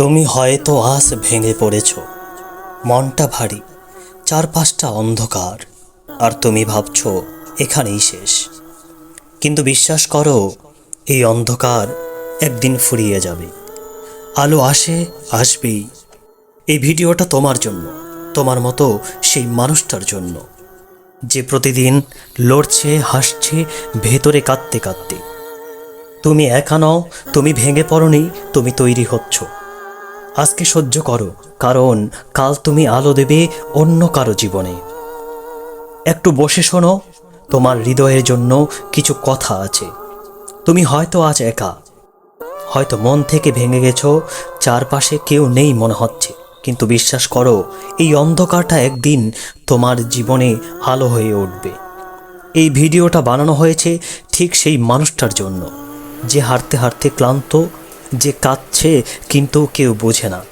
তুমি হয়তো আজ ভেঙে পড়েছ। মনটা ভারী, চারপাশটা অন্ধকার। আর তুমি ভাবছ, এখানেই শেষ। কিন্তু বিশ্বাস করো, এই অন্ধকার একদিন ফুরিয়ে যাবে। আলো আসে, আসবেই। এই ভিডিওটা তোমার জন্য, তোমার মতো সেই মানুষটার জন্য। যে প্রতিদিন লড়ছে, হাসছে, ভেতরে কাঁদতে কাঁদতে। তুমি একা নও, তুমি ভেঙে পড়নি, তুমি তৈরি হচ্ছ। আজকে সহ্য করো, কারণ কাল তুমি আলো দেবে অন্য কারও জীবনে। একটু বসে শোনো, তোমার হৃদয়ের জন্য কিছু কথা আছে। তুমি হয়তো আজ একা, হয়তো মন থেকে ভেঙে গেছো, চারপাশে কেউ নেই মনে হচ্ছে। কিন্তু বিশ্বাস করো, এই অন্ধকারটা একদিন তোমার জীবনে আলো হয়ে উঠবে। এই ভিডিওটা বানানো হয়েছে ঠিক সেই মানুষটার জন্য, যে হারতে হারতে ক্লান্ত যে কাঁদছে কিন্তু কেউ বোঝে না।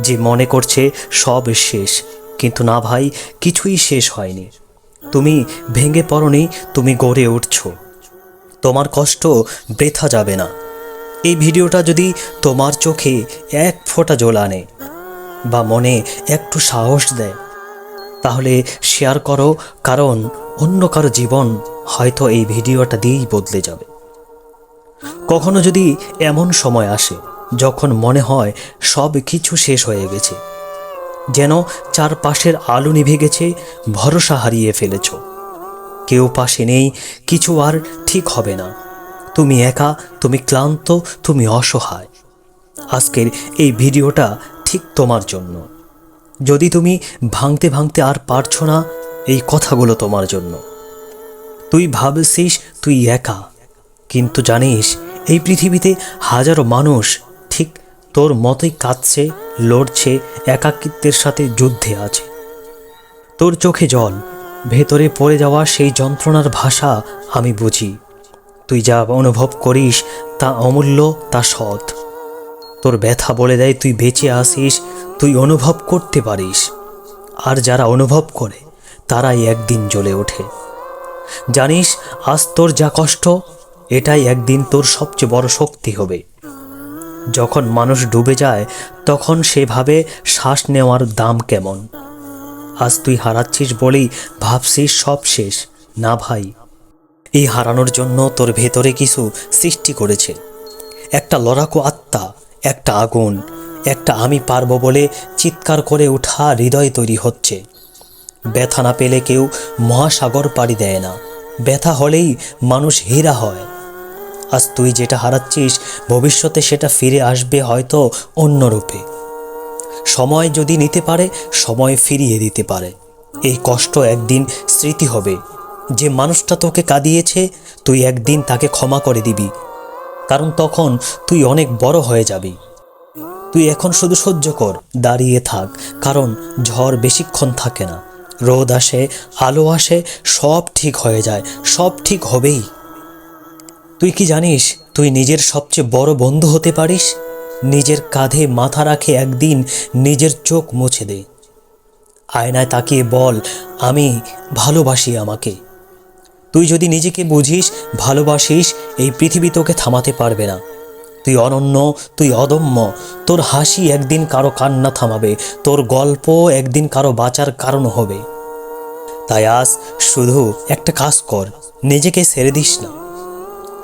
যে মনে করছে সব শেষ, কিন্তু না ভাই, কিছুই শেষ হয়নি। তুমি ভেঙে পড়নি, তুমি গড়ে উঠছো। তোমার কষ্ট বৃথা যাবে না। এই ভিডিওটা যদি তোমার চোখে এক ফোঁটা জল আনে বা মনে একটু সাহস দেয়, তাহলে শেয়ার করো, কারণ অন্য কারও জীবন হয়তো এই ভিডিওটা দিয়েই বদলে যাবে। কখনো যদি এমন সময় আসে যখন মনে হয় সব কিছু শেষ হয়ে গেছে, যেন চারপাশের আলো নিভে গেছে, ভরসা হারিয়ে ফেলেছ। কেউ পাশে নেই, কিছু আর ঠিক হবে না। তুমি একা, তুমি ক্লান্ত, তুমি অসহায়। আজকের এই ভিডিওটা ঠিক তোমার জন্য। যদি তুমি ভাঙতে ভাঙতে আর পারছ না, এই কথাগুলো তোমার জন্য। তুই ভাবছিস তুই একা। কিন্তু জানিস, এই পৃথিবীতে হাজারো মানুষ ঠিক তোর মতোই কাঁদছে, লড়ছে, একাকিত্বের সাথে যুদ্ধে আছে। তোর চোখে জল, ভেতরে পড়ে যাওয়া সেই যন্ত্রণার ভাষা আমি বুঝি। তুই যা অনুভব করিস তা অমূল্য, তা সৎ। তোর ব্যথা বলে দেয় তুই বেঁচে আসিস, তুই অনুভব করতে পারিস। আর যারা অনুভব করে, তারাই একদিন জ্বলে ওঠে। জানিস, আজ তোর যা কষ্ট এটাই একদিন তোর সবচেয়ে বড় শক্তি হবে। যখন মানুষ ডুবে যায়, তখন সেভাবে শ্বাস নেওয়ার দাম কেমন? আজ তুই হারাচ্ছিস বলেই ভাবছিস সব শেষ। না ভাই, এই হারানোর জন্য তোর ভেতরে কিছু সৃষ্টি করেছে। একটা লড়াকু আত্মা, একটা আগুন, একটা আমি পারব বলে চিৎকার করে ওঠা হৃদয় তৈরি হচ্ছে। ব্যথা না পেলে কেউ মহাসাগর পাড়ি দেয় না। ব্যথা হলেই মানুষ হীরা হয়। আজ তুই যেটা হারাচ্ছিস, ভবিষ্যতে সেটা ফিরে আসবে হয়তো অন্য রূপে। সময় যদি নিতে পারে, সময় ফিরিয়ে দিতে পারে। এই কষ্ট একদিন স্মৃতি হবে। যে মানুষটা তোকে কাঁদিয়েছে, তুই একদিন তাকে ক্ষমা করে দিবি। কারণ তখন তুই অনেক বড় হয়ে যাবি। তুই এখন শুধু সহ্য কর, দাঁড়িয়ে থাক। কারণ ঝড় বেশিক্ষণ থাকে না। রোদ আসে, আলো আসে, সব ঠিক হয়ে যায়, সব ঠিক হবেই। তুই কি জানিস তুই নিজের সবচেয়ে বড় বন্ধু হতে পারিস? নিজের কাঁধে মাথা রাখে একদিন নিজের চোখ মুছে দে। আয়নায় তাকিয়ে বল, আমি ভালোবাসি আমাকে। তুই যদি নিজেকে বুঝিস, ভালোবাসিস, এই পৃথিবী তোকে থামাতে পারবে না। তুই অনন্য, তুই অদম্য, তোর হাসি একদিন কারও কান্না থামাবে, তোর গল্প একদিন কারও বাঁচার কারণ হবে। তাই আজ শুধু একটা কাজ কর, নিজেকে ছেড়ে দিস না।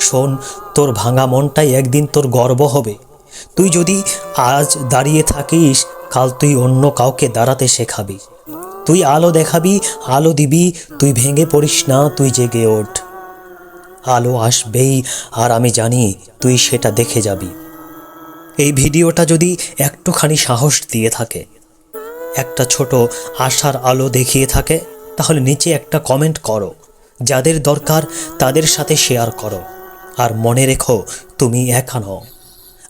শোন, তোর ভাঙা মনটাই একদিন তোর গর্ব হবে। তুই যদি আজ দাঁড়িয়ে থাকিস, কাল তুই অন্য কাউকে দাঁড়াতে শেখাবি। তুই আলো দেখাবি, আলো দিবি, তুই ভেঙে পড়িস না, তুই জেগে ওঠ। আলো আসবেই, আর আমি জানি তুই সেটা দেখে যাবি। এই ভিডিওটা যদি একটুখানি সাহস দিয়ে থাকে, একটা ছোট আশার আলো দেখিয়ে থাকে, তাহলে নিচে একটা কমেন্ট করো। যাদের দরকার তাদের সাথে শেয়ার করো। আর মনে রেখো, তুমি একা নও।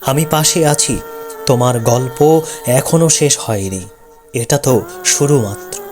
আমি পাশে আছি, তোমার গল্প এখনও শেষ হয়নি। এটা তো শুরু মাত্র